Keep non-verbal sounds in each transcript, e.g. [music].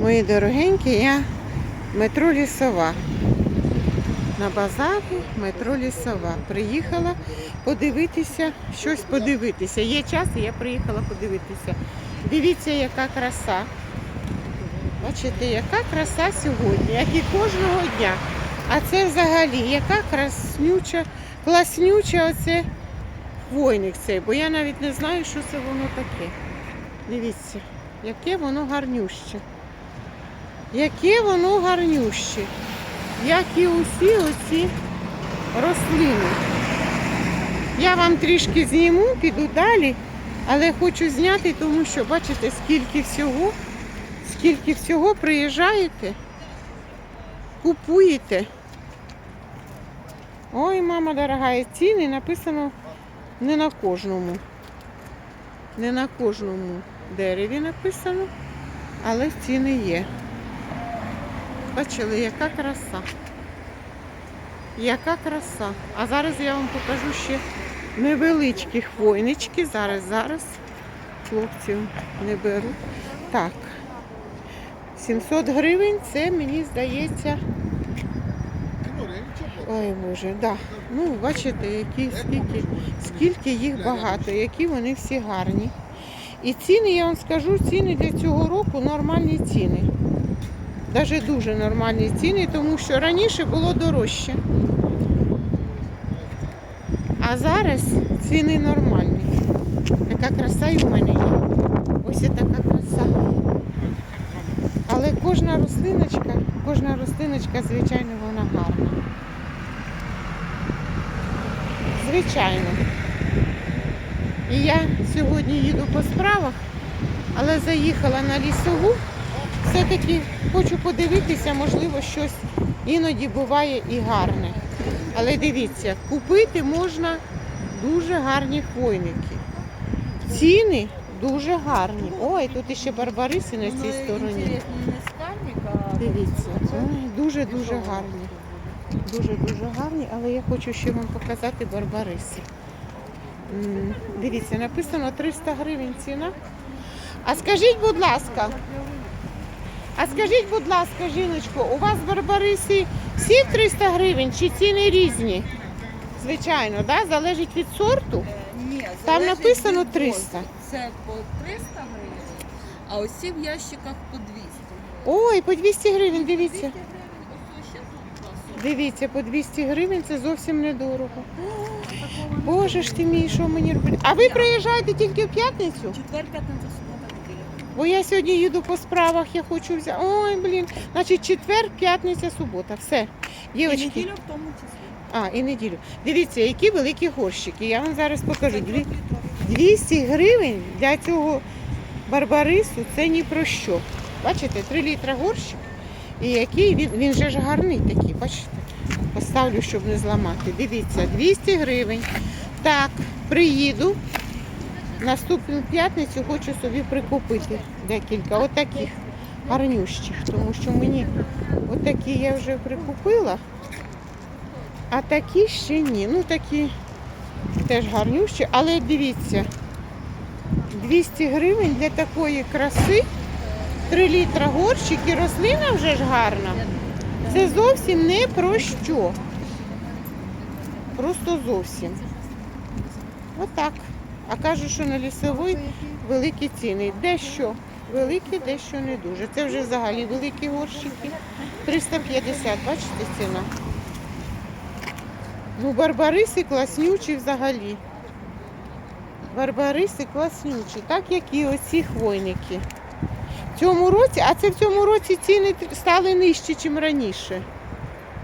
Мої дорогенькі, я метро Лісова. На базарі метро Лісова. Приїхала подивитися, щось подивитися. Є час, і я приїхала подивитися. Дивіться, яка краса. Бачите, яка краса сьогодні, як і кожного дня. А це взагалі, яка краснюча, класнюча оце хвойник цей, бо я навіть не знаю, що це воно таке. Дивіться, яке воно гарнюще. Яке воно гарнюще, як і усі оці рослини. Я вам трішки зніму, піду далі, але хочу зняти, тому що бачите, скільки всього, скільки всього приїжджаєте, купуєте. Ой, мама дорога, ціни написано не на кожному. Не на кожному дереві написано, але ціни є. Бачили, яка краса. Яка краса. А зараз я вам покажу ще невеличкі хвойнички. Зараз, зараз. Хлопців не беру. Так. 700 гривень це мені здається. Ой Боже, да. Ну, бачите, які, скільки, скільки їх багато, які вони всі гарні. І ціни, я вам скажу, ціни для цього року нормальні ціни. Навіть дуже нормальні ціни, тому що раніше було дорожче. А зараз ціни нормальні. Така краса і в мене є. Ось і така краса. Але кожна рослиночка, кожна рослиночка, звичайно, вона гарна. Звичайно. І я сьогодні їду по справах, але заїхала на лісову. Все-таки хочу подивитися, можливо, щось іноді буває і гарне. Але дивіться, купити можна дуже гарні хвойники. Ціни дуже гарні. Ой, тут іще барбариси на цій стороні. Дивіться, дуже-дуже гарні. Дуже-дуже гарні, але я хочу ще вам показати барбариси. Дивіться, написано 300 гривень ціна. А скажіть, будь ласка, а скажіть, будь ласка, жіночко, у вас барбариси всі 300 гривень чи ціни різні? Звичайно, да? залежить від сорту. Ні, Там залежить написано від 300. кольору. Це по 300 гривень, а усі в ящиках по 200. Ой, по 200 гривень, 200 дивіться. гривень, ось ще тут класно. Дивіться, по 200 гривень це зовсім недорого. Боже ж ти мій, що мені робити? А ви приїжджаєте тільки в п'ятницю? Четвер, п'ятниця. Бо я сьогодні їду по справах, я хочу взяти. Ой, блін. Значить, четвер, п'ятниця, субота. Все. І неділю в тому числі. А, і неділю. Дивіться, які великі горщики. Я вам зараз покажу. 200 200 гривень для цього барбарису це ні про що. Бачите, 3 літра горщик. І який він, він же ж гарний такий, бачите? Поставлю, щоб не зламати. Дивіться, 200 гривень. Так, приїду. Наступну п'ятницю хочу собі прикупити декілька отаких гарнющих, тому що мені отакі я вже прикупила, а такі ще ні. Ну такі теж гарнющі, але дивіться, 200 гривень для такої краси, 3 літра горщик і рослина вже ж гарна. Це зовсім не про що. Просто зовсім. Отак. А кажуть, що на лісовій великі ціни. Дещо великі, дещо не дуже. Це вже взагалі великі горщики. 350, бачите, ціна. Ну, барбариси класнючі взагалі. Барбариси класнючі, так як і оці хвойники. В цьому році, а це в цьому році ціни стали нижчі, ніж раніше.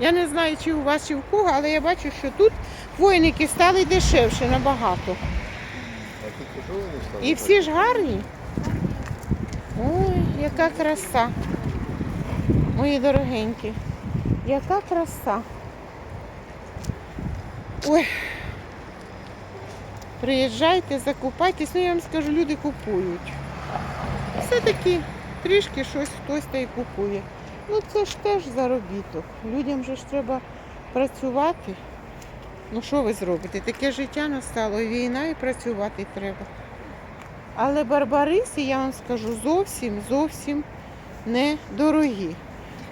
Я не знаю, чи у вас, чи в кого, але я бачу, що тут хвойники стали дешевше набагато. І всі ж гарні. Ой, яка краса. Мої дорогенькі. Яка краса. Ой. Приїжджайте, закупайтесь. Ну я вам скажу, люди купують. Все-таки трішки щось хтось та й купує. Ну це ж теж заробіток. Людям же ж треба працювати. Ну що ви зробите? Таке життя настало, і війна і працювати треба. Але барбариси, я вам скажу, зовсім, зовсім недорогі.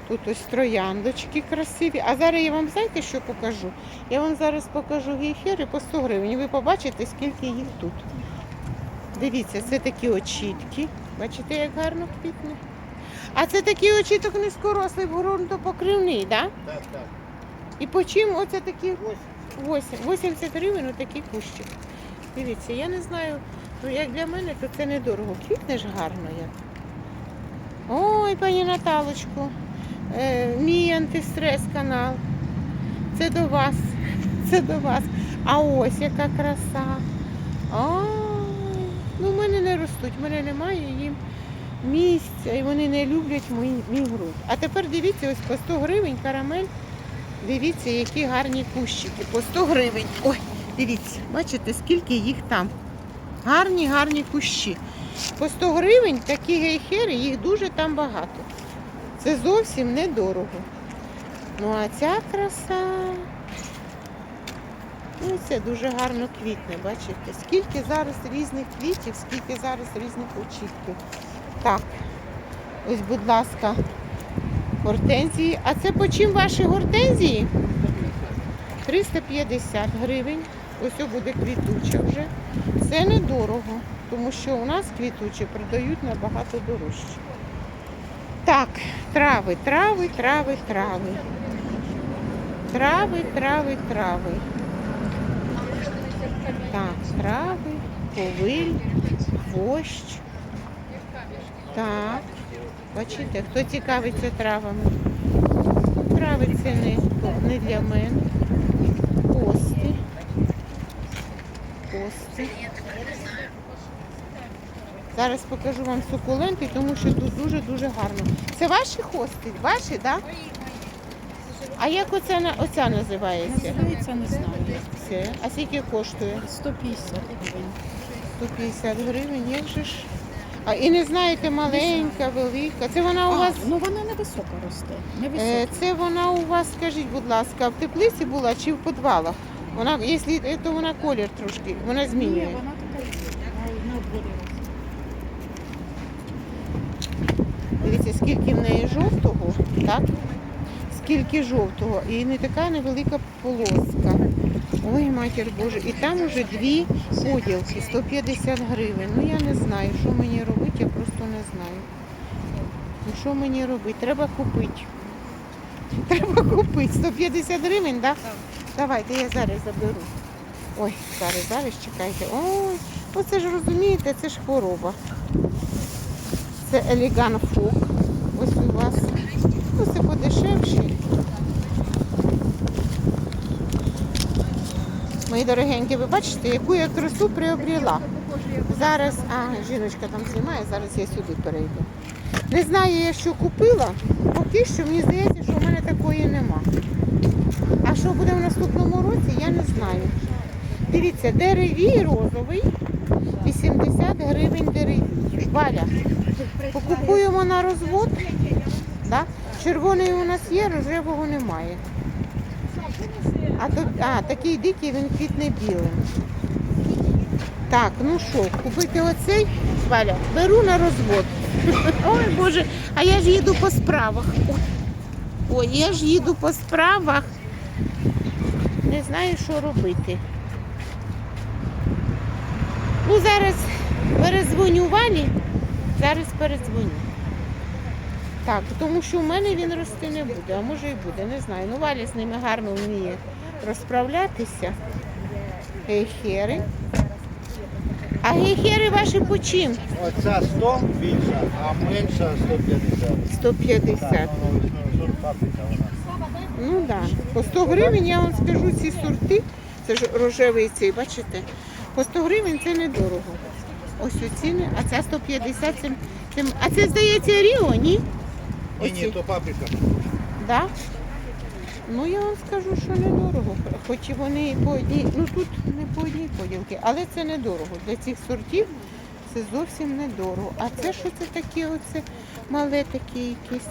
Тут ось трояндочки красиві. А зараз я вам знаєте, що покажу? Я вам зараз покажу гейхери по 100 гривень. Ви побачите, скільки їх тут. Дивіться, це такі очітки. Бачите, як гарно квітне. А це такий очіток низькорослий, ґрунтопокривний, так? Да? Так, так. І по чим оце такі Ось 8, 80 гривень отакий кущик. Дивіться, я не знаю, ну як для мене, то це недорого. Квітне ж гарно як. Ой, пані Наталочку, е, мій антистрес канал. Це до вас. [laughs] Це до вас. А ось яка краса. Ой, ну в мене не ростуть, в мене немає їм місця і вони не люблять мій, мій ґрунт. А тепер дивіться, ось по 100 гривень карамель. Дивіться, які гарні кущики. По 100 гривень. Ой, дивіться, бачите, скільки їх там. Гарні, гарні кущі. По 100 гривень такі гейхери, їх дуже там багато. Це зовсім недорого. Ну а ця краса. Ну, це дуже гарно квітне, бачите? Скільки зараз різних квітів, скільки зараз різних очітків. Так, ось, будь ласка, гортензії. А це по чим ваші гортензії? 350 гривень. Ось буде квітуча вже. Це недорого, тому що у нас квітучі продають набагато дорожче. Так, трави, трави, трави, трави. Трави, трави, трави. Так, трави, повиль, хвощ. Так. Бачите, хто цікавиться травами? Трави це не, не для мене. Кости. Кости. Зараз покажу вам сукуленти, тому що тут дуже-дуже гарно. Це ваші хости? Ваші, так? Да? А як оця, оця називається? Називається, не знаю. Це. А скільки коштує? 150 гривень. 150 гривень, як же ж? А і не знаєте, маленька, велика. Це вона у А, вас. ну вона не висока росте. Не Е. Це вона у вас, скажіть, будь ласка, в теплиці була чи в підвалах? Вона, якщо е, то вона колір трошки, вона Ні, змінює. вона така дворі. Дивіться, скільки в неї жовтого, так? Скільки жовтого. І не така невелика полоска. Ой, матір Боже, і там уже дві поділки, 150 гривень. Ну я не знаю, що мені робити, я просто не знаю. Ну що мені робити? Треба купити. Треба купити. 150 гривень, так? Да? Давайте я зараз заберу. Ой, зараз, зараз чекайте. Ой, оце ж розумієте, це ж хвороба. Це елеган фок. Ось у вас. Ну, це подешевше. Мої дорогенькі, ви бачите, яку я красу приобрела. Зараз, а, жіночка там знімає, зараз я сюди перейду. Не знаю я, що купила, поки що мені здається, що в мене такої нема. А що буде в наступному році, я не знаю. Дивіться, деревій розовий, 80 гривень деревій. Валя, покупуємо на розвод. Да? Червоний у нас є, рожевого немає. А, то, а такий дикий він квітне білим. Так, ну що, купити оцей, Валя, беру на розвод. [laughs] Ой Боже, а я ж їду по справах. Ой, я ж їду по справах. Не знаю, що робити. Ну, зараз перезвоню Валі. Зараз передзвоню. Так, тому що в мене він рости не буде, а може і буде, не знаю. Ну, Валя з ними гарно вміє розправлятися. Гейхери. А гейхери ваші по чим? Оця 100 більша, а менша 150. 150. Так, воно сорт паприка вона. Ну так. Да. По 100 гривень я вам скажу ці сорти. Це ж рожевий цей, бачите? По 100 гривень це недорого. Ось у ціни, а ця 150, це, це, а це здається Ріо, ні? Ні, ні, то паприка. Да? Ну я вам скажу, що недорого. Хоч і вони по одній, ну тут не по одній поділки, але це недорого. Для цих сортів це зовсім недорого. А це що це таке? Оце мале таке якесь.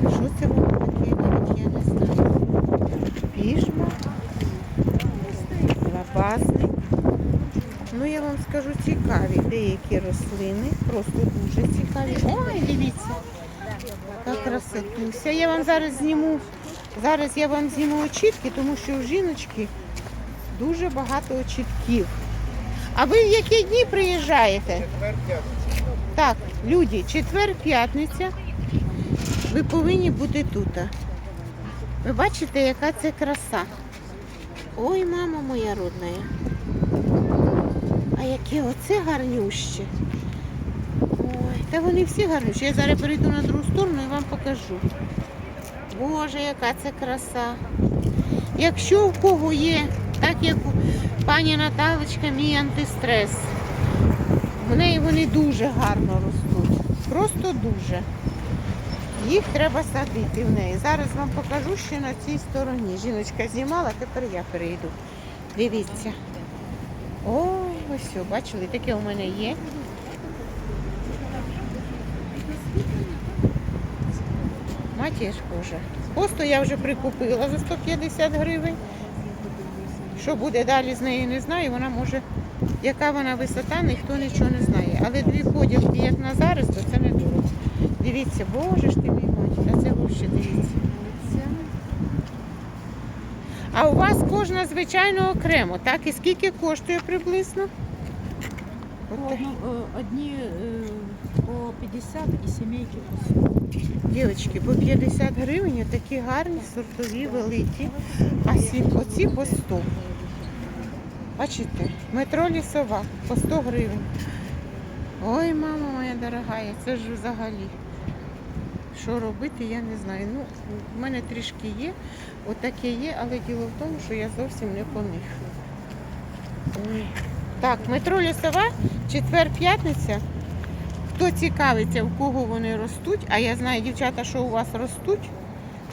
Що це воно таке? Навіть я не знаю. Пішма, лабазник. Ну Ну, я вам скажу цікаві деякі рослини, просто дуже цікаві. Ой, дивіться, яка красотуся. Я вам зараз зніму, зараз я вам зніму очітки, тому що у жіночки дуже багато очітків. А ви в які дні приїжджаєте? Четвер, п'ятниця. Так, люди, четвер, п'ятниця. Ви повинні бути тут. Ви бачите, яка це краса. Ой, мама моя родна. А яке оце гарнюще. Ой, та вони всі гарнющі. Я зараз перейду на другу сторону і вам покажу. Боже, яка це краса. Якщо у кого є, так як у пані Наталочка, мій антистрес. В неї вони дуже гарно ростуть. Просто дуже. Їх треба садити в неї. Зараз вам покажу ще на цій стороні. Жіночка знімала, тепер я перейду. Дивіться. Ой, ось, бачили, таке у мене є. Матіж Боже. Посту я вже прикупила за 150 гривень. Що буде далі з нею, не знаю. Вона може, яка вона висота, ніхто нічого не знає. Але дві поділки, як на зараз, то це не дорого. Дивіться, боже ж ти мій мать, а це взагалі дивіться. А у вас кожна, звичайно, окремо, так? І скільки коштує приблизно? Одну, е, одні е, по 50 і сімейки по 40. Дівчатки, по 50 гривень такі гарні, сортові, великі, а сі, оці по 100. Бачите, метро лісова по 100 гривень. Ой, мама моя дорогая, це ж взагалі. Що робити, я не знаю. Ну, в мене трішки є, отаке є, але діло в тому, що я зовсім не по них. Ой. Так, метро лісова, четвер-п'ятниця. Хто цікавиться, в кого вони ростуть, а я знаю, дівчата, що у вас ростуть,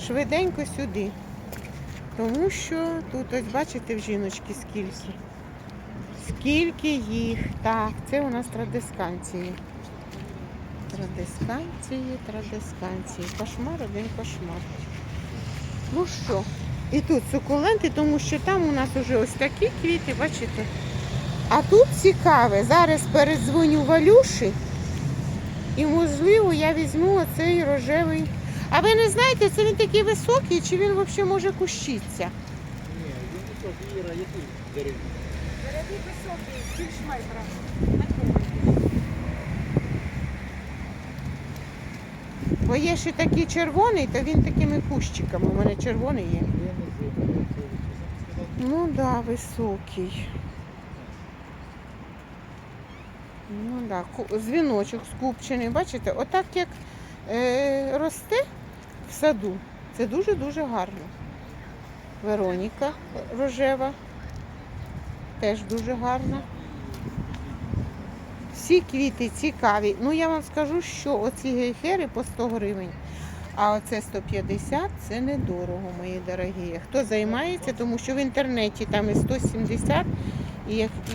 швиденько сюди. Тому що тут ось бачите в жіночки скільки. Скільки їх. Так, це у нас традисканції. Традисканції, традисканції. Кошмар, один кошмар. Ну що, і тут сукуленти, тому що там у нас вже ось такі квіти, бачите. А тут цікаве, зараз передзвоню Валюші. І можливо я візьму оцей рожевий. А ви не знаєте, це він такий високий, чи він взагалі може кущитися? Ні, він високий, Іра, який дерев'я? Бо є ще такий червоний, то він такими кущиками. У мене червоний є. Ну так, да, високий. Ну да, ку- дзвіночок скупчений. Бачите, отак як е, росте в саду, це дуже-дуже гарно. Вероніка рожева. Теж дуже гарна. Всі квіти цікаві. Ну я вам скажу, що оці гейхери по 100 гривень, а оце 150 це недорого, мої дорогі. Хто займається, тому що в інтернеті там і 170, і як- і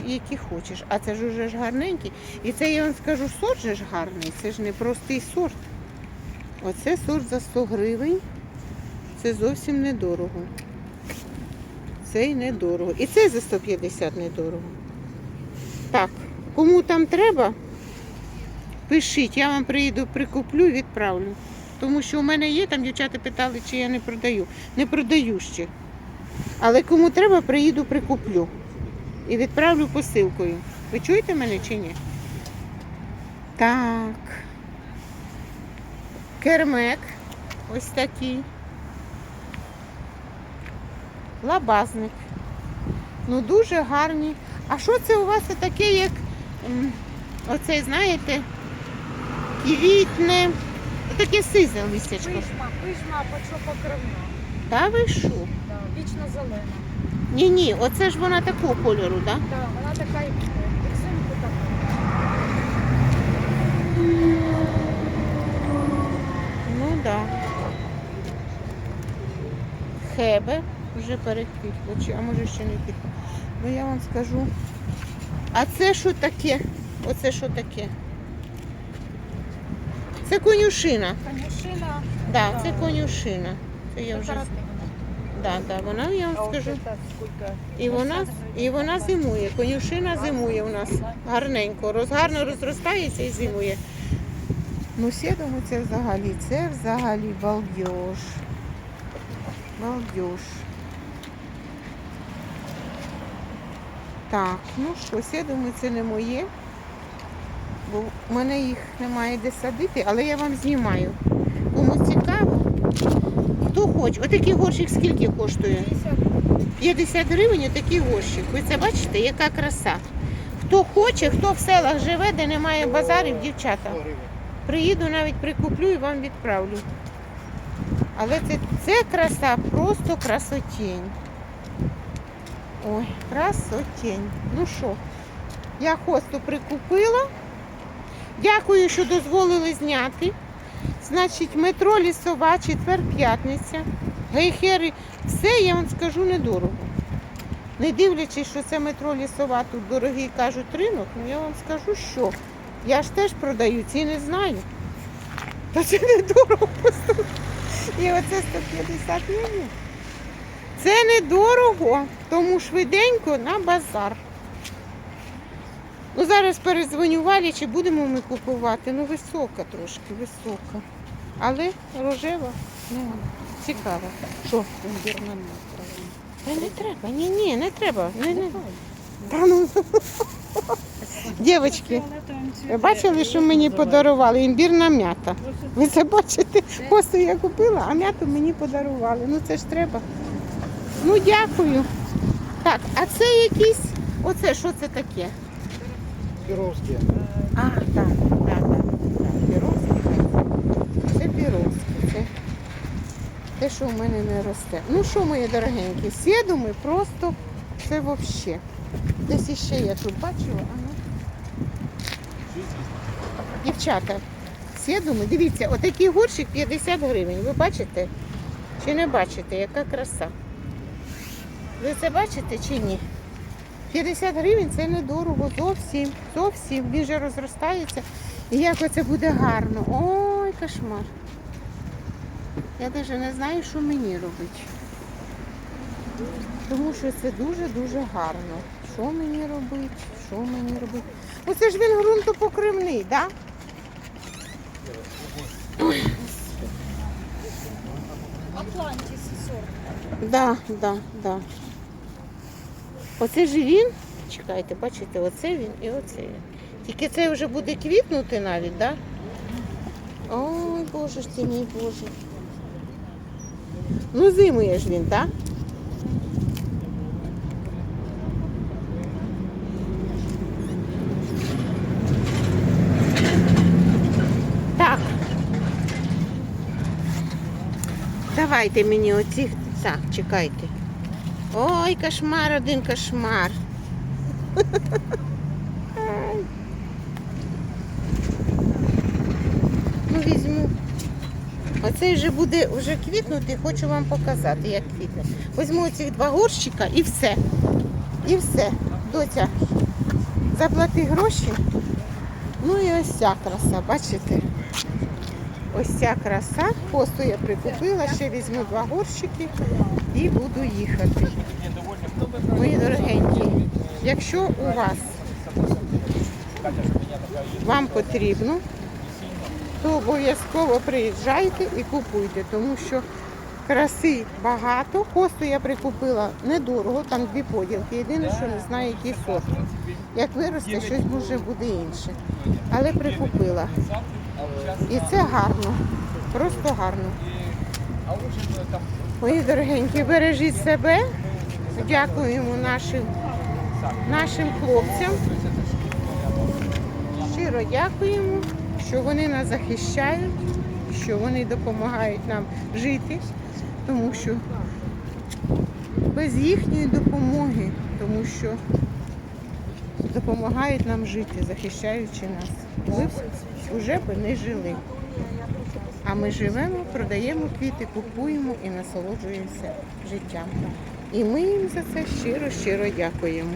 які хочеш. А це ж уже ж гарненький. І це я вам скажу, сорт же ж гарний, це ж не простий сорт. Оце сорт за 100 гривень. Це зовсім недорого. Цей недорого. І цей за 150 недорого. Так, кому там треба, пишіть, я вам приїду, прикуплю, відправлю. Тому що у мене є, там дівчата питали, чи я не продаю. Не продаю ще. Але кому треба, приїду, прикуплю. І відправлю посилкою. Ви чуєте мене чи ні? Так. Кермек. Ось такий. Лабазник. Ну дуже гарні. А що це у вас таке, як оцей, знаєте, квітне, таке сизе листячко. Пижма, пижма почопокривна. Та ви що? Да, вічно зелена. Ні, ні, оце ж вона такого кольору, так? Да? Да, вона така, як взимку така. Ну так. Да. Хебе вже переквітло, чи, а може ще не квітло. Ну я вам скажу. А це що таке? Оце що таке? Це конюшина. Конюшина Да, Да. це конюшина. Це я вже. Да, да, вона, я вам скажу. І вона, і вона зимує. Конюшина зимує у нас гарненько. Роз, гарно розростається і зимує. Ну, сідому це взагалі, це взагалі балдеж. Балдеж. Так, ну що, сідому це не моє. Бо в мене їх немає де садити, але я вам знімаю. Цікаво. Отакий горщик скільки коштує? 50 гривень такий горщик. Ви це бачите, яка краса. Хто хоче, хто в селах живе, де немає базарів, дівчата. Приїду, навіть прикуплю і вам відправлю. Але це, це краса, просто красотень. Ой, красотень. Ну що, я хосту прикупила. Дякую, що дозволили зняти. Значить, метро лісова, четвер п'ятниця. Гейхери, все я вам скажу недорого. Не дивлячись, що це метро лісова, тут дорогий кажуть ринок, ну я вам скажу, що я ж теж продаю, ціни знаю. Та це недорого просто. І оце 150 ні. Це недорого, тому швиденько на базар. Ну зараз перезвоню Валі, чи будемо ми купувати. Ну висока трошки, висока. Але рожева, ну, цікава. Що? Та не треба, ні, ні, не треба. Не, не. Та ну. Дівчатки, ви бачили, що мені подарували? Імбірна м'ята. Ви це бачите? Просто я купила, а м'яту мені подарували. Ну це ж треба. Ну дякую. Так, а це якісь. Оце що це таке? Перовські. А, так, так, так, так. Піровські. Це піровські. Це те, що в мене не росте. Ну що, мої дорогенькі, сідуми просто це взагалі. Десь іще я тут бачила. А ну. Дівчата, сідуми, дивіться, отакий горщик 50 гривень. Ви бачите? Чи не бачите, яка краса? Ви це бачите чи ні? 50 гривень це недорого, зовсім, зовсім. Він же розростається. І як оце буде гарно. Ой, кошмар. Я навіть не знаю, що мені робити. Тому що це дуже-дуже гарно. Що мені робити? Що мені робити? Оце ж він ґрунтопокривний, так? Да? Атлантис сорт. Да, да, да. Оце ж він. Чекайте, бачите, оце він і оце він. Тільки це вже буде квітнути навіть, так? Да? Ой, боже ж ти мій боже. Ну, зимує ж він, так? Так. Давайте мені оці. Так, чекайте. Ой, кошмар, один кошмар. [laughs] Ай. Ну, візьму. Оцей вже буде вже квітнути, хочу вам показати, як квітне. Візьму цих два горщика і все. І все. Доця, заплати гроші. Ну і ось ця краса, бачите? Ось ця краса. Посту я прикупила, ще візьму два горщики і буду їхати. Мої дорогенькі, якщо у вас вам потрібно, то обов'язково приїжджайте і купуйте, тому що краси багато. Хосту я прикупила недорого, там дві поділки. Єдине, що не знаю, який сорт. Як виросте, щось може буде інше. Але прикупила. І це гарно, просто гарно. Мої дорогенькі, бережіть себе. Дякуємо нашим, нашим хлопцям. Щиро дякуємо, що вони нас захищають, що вони допомагають нам жити, тому що без їхньої допомоги, тому що допомагають нам жити, захищаючи нас. Ми б вже би не жили. А ми живемо, продаємо квіти, купуємо і насолоджуємося життям. І ми їм за це щиро-щиро дякуємо.